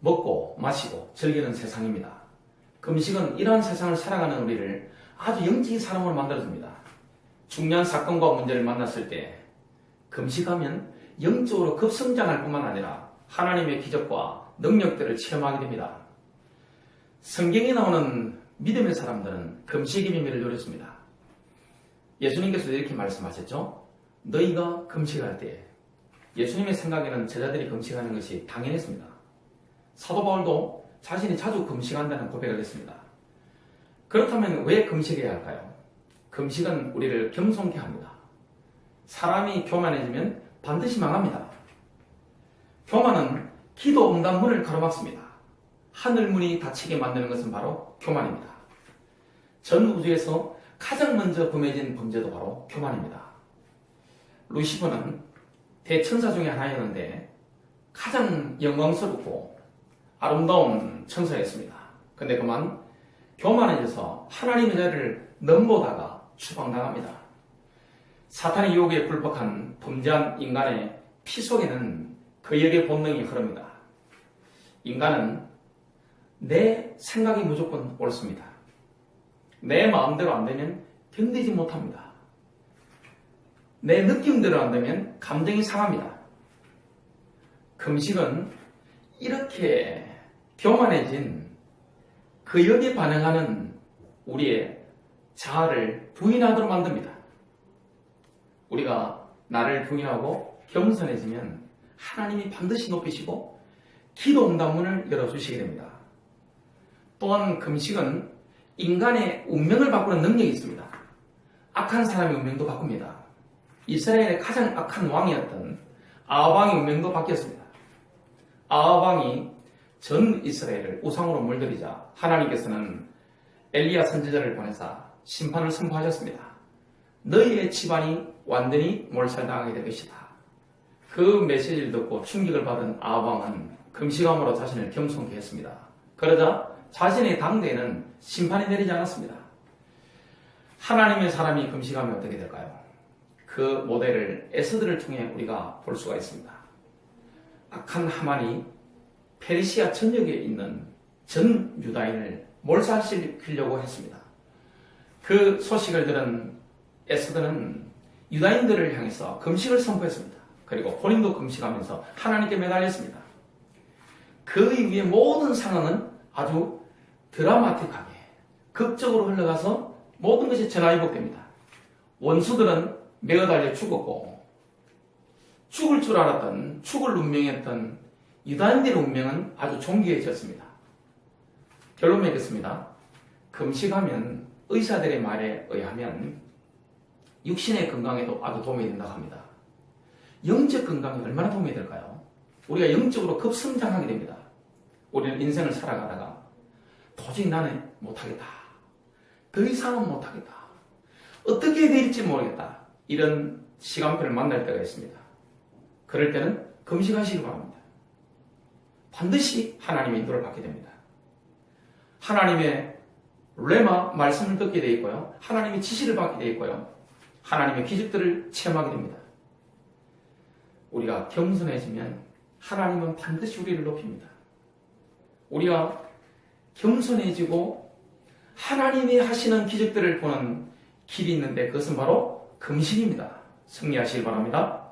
먹고 마시고 즐기는 세상입니다. 금식은 이러한 세상을 살아가는 우리를 아주 영적인 사람으로 만들어줍니다. 중요한 사건과 문제를 만났을 때 금식하면 영적으로 급성장할 뿐만 아니라 하나님의 기적과 능력들을 체험하게 됩니다. 성경에 나오는 믿음의 사람들은 금식의 비밀을 누렸습니다. 예수님께서 이렇게 말씀하셨죠. 너희가 금식할 때 예수님의 생각에는 제자들이 금식하는 것이 당연했습니다. 사도 바울도 자신이 자주 금식한다는 고백을 했습니다. 그렇다면 왜 금식해야 할까요? 금식은 우리를 겸손케 합니다. 사람이 교만해지면 반드시 망합니다. 교만은 기도 응답문을 가로막습니다. 하늘문이 닫히게 만드는 것은 바로 교만입니다. 전 우주에서 가장 먼저 범해진 범죄도 바로 교만입니다. 루시퍼는 대천사 중에 하나였는데 가장 영광스럽고 아름다운 천사였습니다. 근데 그만 교만해져서 하나님의 자리를 넘보다가 추방당합니다. 사탄의 유혹에 굴복한 범죄한 인간의 피 속에는 그 역의 본능이 흐릅니다. 인간은 내 생각이 무조건 옳습니다. 내 마음대로 안 되면 견디지 못합니다. 내 느낌대로 안 되면 감정이 상합니다. 금식은 이렇게 교만해진 그 역에 반응하는 우리의 자아를 부인하도록 만듭니다. 우리가 나를 부인하고 겸손해지면 하나님이 반드시 높이시고 기도 응답문을 열어주시게 됩니다. 또한 금식은 인간의 운명을 바꾸는 능력이 있습니다. 악한 사람의 운명도 바꿉니다. 이스라엘의 가장 악한 왕이었던 아합왕의 운명도 바뀌었습니다. 아합왕이 전 이스라엘을 우상으로 물들이자 하나님께서는 엘리야 선지자를 보내사 심판을 선포하셨습니다. 너희의 집안이 완전히 몰살당하게 될 것이다. 그 메시지를 듣고 충격을 받은 아합왕은 금식함으로 자신을 겸손케 했습니다. 그러자 자신의 당대에는 심판이 내리지 않았습니다. 하나님의 사람이 금식하면 어떻게 될까요? 그 모델을 에스드를 통해 우리가 볼 수가 있습니다. 악한 하만이 페르시아 전역에 있는 전 유다인을 몰살시키려고 했습니다. 그 소식을 들은 에스더는 유다인들을 향해서 금식을 선포했습니다. 그리고 본인도 금식하면서 하나님께 매달렸습니다. 그 이후에 모든 상황은 아주 드라마틱하게 극적으로 흘러가서 모든 것이 전화위복됩니다. 원수들은 매어 달려 죽었고 죽을 줄 알았던 죽을 운명이었던 유다인들의 운명은 아주 존귀해졌습니다. 결론 맺겠습니다. 금식하면 의사들의 말에 의하면 육신의 건강에도 아주 도움이 된다고 합니다. 영적 건강에 얼마나 도움이 될까요? 우리가 영적으로 급성장하게 됩니다. 우리는 인생을 살아가다가 도저히 나는 못하겠다. 더 이상은 못하겠다. 어떻게 될지 모르겠다. 이런 시간표를 만날 때가 있습니다. 그럴 때는 금식하시기 바랍니다. 반드시 하나님의 인도를 받게 됩니다. 하나님의 레마 말씀을 듣게 되어 있고요. 하나님의 지시를 받게 되어 있고요. 하나님의 기적들을 체험하게 됩니다. 우리가 겸손해지면 하나님은 반드시 우리를 높입니다. 우리가 겸손해지고 하나님이 하시는 기적들을 보는 길이 있는데 그것은 바로 금식입니다. 승리하시길 바랍니다.